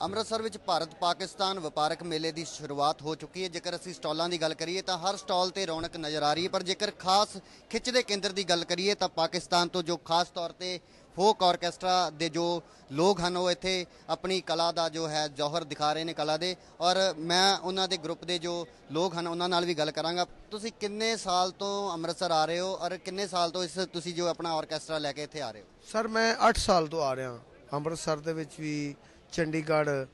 ਅੰਮ੍ਰਿਤਸਰ ਵਿੱਚ ਭਾਰਤ ਪਾਕਿਸਤਾਨ ਵਪਾਰਕ ਮੇਲੇ ਦੀ ਸ਼ੁਰੂਆਤ ਹੋ ਚੁੱਕੀ ਹੈ। ਜੇਕਰ ਅਸੀਂ ਸਟਾਲਾਂ ਦੀ ਗੱਲ ਕਰੀਏ ਤਾਂ ਹਰ ਸਟਾਲ ਤੇ ਰੌਣਕ ਨਜ਼ਰ ਆ ਰਹੀ ਹੈ, ਪਰ ਜੇਕਰ ਖਾਸ ਖਿੱਚ ਦੇ ਕੇਂਦਰ ਦੀ ਗੱਲ ਕਰੀਏ ਤਾਂ ਪਾਕਿਸਤਾਨ ਤੋਂ ਜੋ ਖਾਸ ਤੌਰ ਤੇ ਫੋਕ ਆਰਕੈਸਟਰਾ ਦੇ ਜੋ ਲੋਕ ਹਨ, ਉਹ ਇੱਥੇ ਆਪਣੀ ਕਲਾ ਦਾ ਜੋ ਹੈ, ਜੌਹਰ ਦਿਖਾ ਰਹੇ ਨੇ ਕਲਾ ਦੇ। ਔਰ ਮੈਂ ਉਹਨਾਂ ਦੇ ਗਰੁੱਪ ਦੇ ਜੋ ਲੋਕ ਹਨ, ਉਹਨਾਂ ਨਾਲ ਵੀ ਗੱਲ ਕਰਾਂਗਾ। ਤੁਸੀਂ ਕਿੰਨੇ ਸਾਲ ਤੋਂ ਅੰਮ੍ਰਿਤਸਰ ਆ ਰਹੇ ਹੋ ਔਰ ਕਿੰਨੇ ਸਾਲ ਤੋਂ ਇਸ ਤੁਸੀਂ ਜੋ ਆਪਣਾ ਆਰਕੈਸਟਰਾ ਲੈ ਕੇ ਇੱਥੇ ਆ ਰਹੇ ਹੋ? ਸਰ, ਮੈਂ 8 ਸਾਲ ਤੋਂ ਆ ਰਿਹਾ। ਅੰਮ੍ਰਿਤਸਰ ਦੇ ਵਿੱਚ ਵੀ ਚੰਡੀਗੜ੍ਹ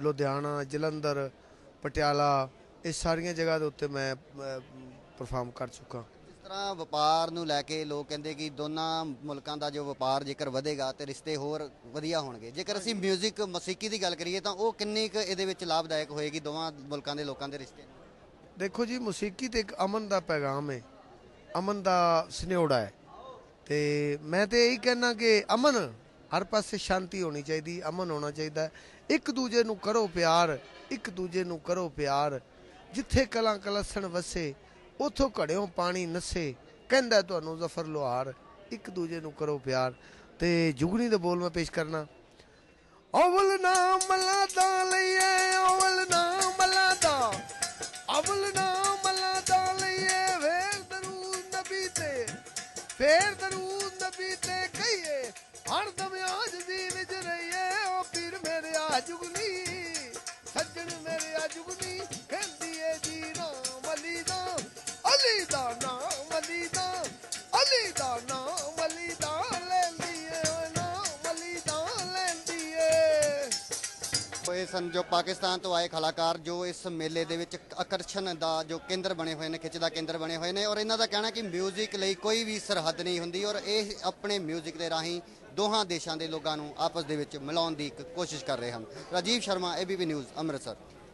ਲੁਧਿਆਣਾ ਜਲੰਧਰ ਪਟਿਆਲਾ ਇਹ ਸਾਰੀਆਂ ਜਗ੍ਹਾ ਦੇ ਉੱਤੇ ਮੈਂ ਪਰਫਾਰਮ ਕਰ ਚੁੱਕਾ। ਇਸ ਤਰ੍ਹਾਂ ਵਪਾਰ ਨੂੰ ਲੈ ਕੇ ਲੋਕ ਕਹਿੰਦੇ ਕਿ ਦੋਨਾਂ ਮੁਲਕਾਂ ਦਾ ਜੋ ਵਪਾਰ ਜੇਕਰ ਵਧੇਗਾ ਤੇ ਰਿਸ਼ਤੇ ਹੋਰ ਵਧੀਆ ਹੋਣਗੇ। ਜੇਕਰ ਅਸੀਂ 뮤직 ਮੌਸੀਕੀ ਦੀ ਗੱਲ ਕਰੀਏ ਤਾਂ ਉਹ ਕਿੰਨੀ ਕੁ ਇਹਦੇ ਵਿੱਚ ਲਾਭਦਾਇਕ ਹੋਏਗੀ ਦੋਵਾਂ ਮੁਲਕਾਂ ਦੇ ਲੋਕਾਂ ਦੇ ਰਿਸ਼ਤੇ? ਨੂੰ? ਦੇਖੋ ਜੀ ਮੌਸੀਕੀ ਤੇ ਇੱਕ ਅਮਨ ਦਾ ਪੈਗਾਮ ਹੈ ਅਮਨ ਦਾ ਸਨੇਹੜਾ ਹੈ ਤੇ ਮੈਂ ਤੇ ਇਹੀ ਕਹਿਣਾ ਕਿ ਅਮਨ ਹਰ ਪਾਸੇ ਸ਼ਾਂਤੀ ਹੋਣੀ ਚਾਹੀਦੀ, ਅਮਨ ਹੋਣਾ ਚਾਹੀਦਾ। ਇੱਕ ਦੂਜੇ ਨੂੰ ਕਰੋ ਪਿਆਰ, ਇੱਕ ਦੂਜੇ ਨੂੰ ਕਰੋ ਪਿਆਰ। ਜਿੱਥੇ ਕਲਾਂ ਕਲਸਣ ਵਸੇ, ਉਥੋਂ ਘੜਿਓ ਪਾਣੀ ਨਸੇ। ਕਹਿੰਦਾ ਤੁਹਾਨੂੰ ਜ਼ਫਰ ਲੋਹਾਰ, ਇੱਕ ਦੂਜੇ ਨੂੰ ਕਰੋ ਪਿਆਰ। ਤੇ ਜੁਗਨੀ ਦੇ ਬੋਲ ਮੈਂ ਪੇਸ਼ ਕਰਨਾ। ਅਵਲ ਨਾ ਮਲਾ ਦਾ ਲਈਏ, ਅਵਲ ਨਾ ਮਲਾ ਦਾ ਅਵਲ ਨਾ ਮਲਾ ਦਾ ਲਈਏ, ਫੇਰ ਦਰੂਦ ਨਬੀ ਤੇ, ਫੇਰ ਦਰੂਦ ਨਬੀ ਤੇ ਕਹੀਏ ਹਰਦਮ ਆਜ ਦੀ ਵਿਚ ਰਹੀਏ ਓ ਪੀਰ ਮੇਰੇ ਆ ਜੁਗਨੀ ਸੱਜਣ ਮੇਰੇ ਆ ਜੁਗਨੀ ਕਹਿੰਦੀ ਏ ਜੀ ਨਾਮ ਅਲੀ ਦਾ ਅਲੀ ਦਾ ਨਾਮ ਉਹ ਇਹ ਸਨ ਜੋ ਪਾਕਿਸਤਾਨ ਤੋਂ ਆਏ ਕਲਾਕਾਰ ਜੋ ਇਸ ਮੇਲੇ ਦੇ ਵਿੱਚ ਆਕਰਸ਼ਣ ਦਾ ਜੋ ਕੇਂਦਰ ਬਣੇ ਹੋਏ ਨੇ ਖਿੱਚ ਦਾ ਕੇਂਦਰ ਬਣੇ ਹੋਏ ਨੇ ਔਰ ਇਹਨਾਂ ਦਾ ਕਹਿਣਾ ਕਿ 뮤직 ਲਈ ਕੋਈ ਵੀ ਸਰਹੱਦ ਨਹੀਂ ਹੁੰਦੀ ਔਰ ਇਹ ਆਪਣੇ 뮤직 ਦੇ ਰਾਹੀਂ ਦੋਹਾਂ ਦੇਸ਼ਾਂ ਦੇ ਲੋਕਾਂ ਨੂੰ ਆਪਸ ਦੇ ਵਿੱਚ ਮਿਲਾਉਣ ਦੀ ਇੱਕ ਕੋਸ਼ਿਸ਼ ਕਰ ਰਹੇ ਹਨ ਰਾਜੀਵ ਸ਼ਰਮਾ ਏਬੀਪੀ ਨਿਊਜ਼ ਅੰਮ੍ਰਿਤਸਰ